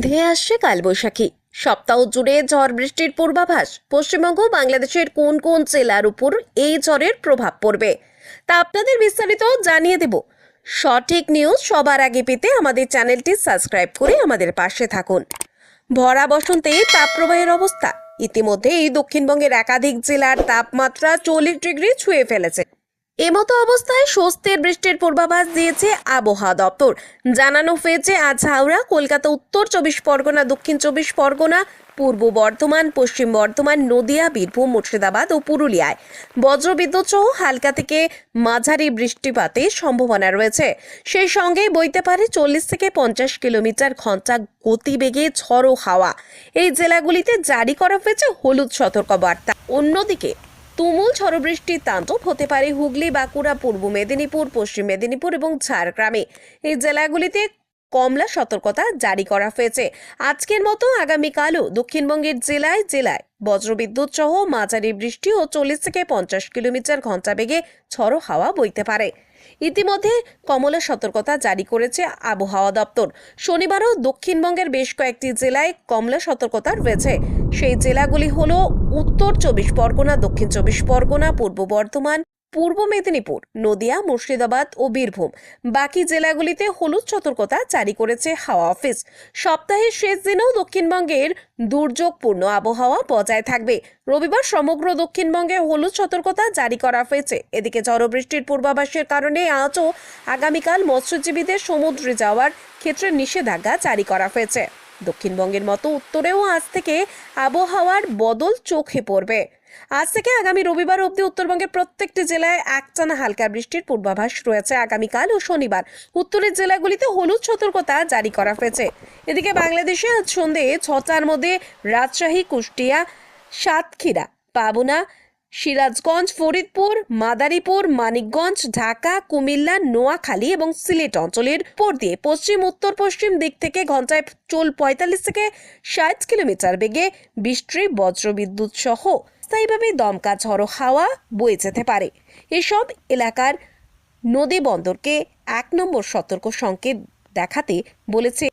ধেয়ে আসছে কালবৈশাখী। সপ্তাহ জুড়ে ঝড় বৃষ্টির পূর্বাভাস। পশ্চিমবঙ্গ বাংলাদেশের কোন কোন জেলার উপর এই ঝড়ের প্রভাব পড়বে তা আপনাদের বিস্তারিত জানিয়ে দেব। সঠিক নিউজ সবার আগে পেতে আমাদের চ্যানেলটি সাবস্ক্রাইব করে আমাদের পাশে থাকুন। ভরা বসন্তে তাপপ্রবাহের অবস্থা। ইতিমধ্যে এই দক্ষিণবঙ্গের একাধিক জেলার তাপমাত্রা চল্লিশ ডিগ্রি ছুঁয়ে ফেলেছে। এমতো অবস্থায় স্বস্তির বৃষ্টির পূর্বাভাস দিয়েছে আবহাওয়া দপ্তর। জানানো হয়েছে, আজ হাওড়া, কলকাতা উত্তর চব্বিশ পরগনা, দক্ষিণ চব্বিশ পরগনা, পূর্ব বর্ধমান, পশ্চিম বর্ধমান, নদিয়া, বীরভূম, মুর্শিদাবাদ ও পুরুলিয়ায়। বজ্রবিদ্যুৎ সহ হালকা থেকে মাঝারি বৃষ্টিপাতের সম্ভাবনা রয়েছে। সেই সঙ্গে বইতে পারে, চল্লিশ থেকে পঞ্চাশ কিলোমিটার ঘণ্টা গতিবেগে ঝড়ো হাওয়া। এই জেলাগুলিতে জারি করা হয়েছে হলুদ সতর্কবার্তা। অন্যদিকে তুমুল ঝড়বৃষ্টির তাণ্ডব হতে পারে হুগলি, বাঁকুড়া, পূর্ব মেদিনীপুর, পশ্চিম মেদিনীপুর এবং ঝাড়গ্রামে। এই জেলাগুলিতে কমলা সতর্কতা জারি করা হয়েছে। আজকের মতো আগামীকালও দক্ষিণবঙ্গের জেলায় জেলায় বজ্রবিদ্যুৎ সহ মাঝারি বৃষ্টি ও চল্লিশ থেকে পঞ্চাশ কিলোমিটার ঘণ্টা বেগে ঝড়ো হাওয়া বইতে পারে। ইতিমধ্যে কমলা সতর্কতা জারি করেছে আবহাওয়া দপ্তর। শনিবারও দক্ষিণবঙ্গের বেশ কয়েকটি জেলায় কমলা সতর্কতা রয়েছে। সেই জেলাগুলি হল উত্তর চব্বিশ পরগনা, দক্ষিণ চব্বিশ পরগনা, পূর্ব বর্ধমান পূর্ব মেদিনীপুর, নদিয়া, মুর্শিদাবাদ ও বীরভূম। বাকি জেলাগুলিতে হলুদ সতর্কতা জারি করেছে হাওয়া অফিস। সপ্তাহের শেষ দিনেও দক্ষিণবঙ্গের দুর্যোগপূর্ণ আবহাওয়া বজায় থাকবে। রবিবার সমগ্র দক্ষিণবঙ্গে হলুদ সতর্কতা জারি করা হয়েছে। এদিকে ঝড় বৃষ্টির পূর্বাভাসের কারণে আজও আগামীকাল মৎস্যজীবীদের সমুদ্রে যাওয়ার ক্ষেত্রে নিষেধাজ্ঞা জারি করা হয়েছে। দক্ষিণবঙ্গের মতো উত্তরেও আজ থেকে আবহাওয়ার বদল চোখে পড়বে। আজ থেকে আগামী রবিবার অবধি উত্তরবঙ্গের প্রত্যেকটি জেলায় একটানা হালকা বৃষ্টির পূর্বাভাস রয়েছে আগামীকাল ও শনিবার। উত্তরের জেলাগুলিতে হলুদ সতর্কতা জারি করা হয়েছে। এদিকে বাংলাদেশে আজ সন্ধে ছটার মধ্যে রাজশাহী, কুষ্টিয়া, সাতক্ষীরা, পাবনা সিরাজগঞ্জ, ফরিদপুর, মাদারীপুর, মানিকগঞ্জ, ঢাকা, কুমিল্লা, নোয়াখালী এবং সিলেট অঞ্চলের উপর দিয়ে পশ্চিম, উত্তর, পশ্চিম দিক থেকে ঘন্টায় চল পঁয়তাল্লিশ থেকে ষাট কিলোমিটার বেগে বৃষ্টি, বজ্রবিদ্যুৎ সহ স্থায়ীভাবে দমকা ঝড়ো হাওয়া বয়ে যেতে পারে। এসব এলাকার নদী বন্দরকে এক নম্বর সতর্ক সংকেত দেখাতে বলেছে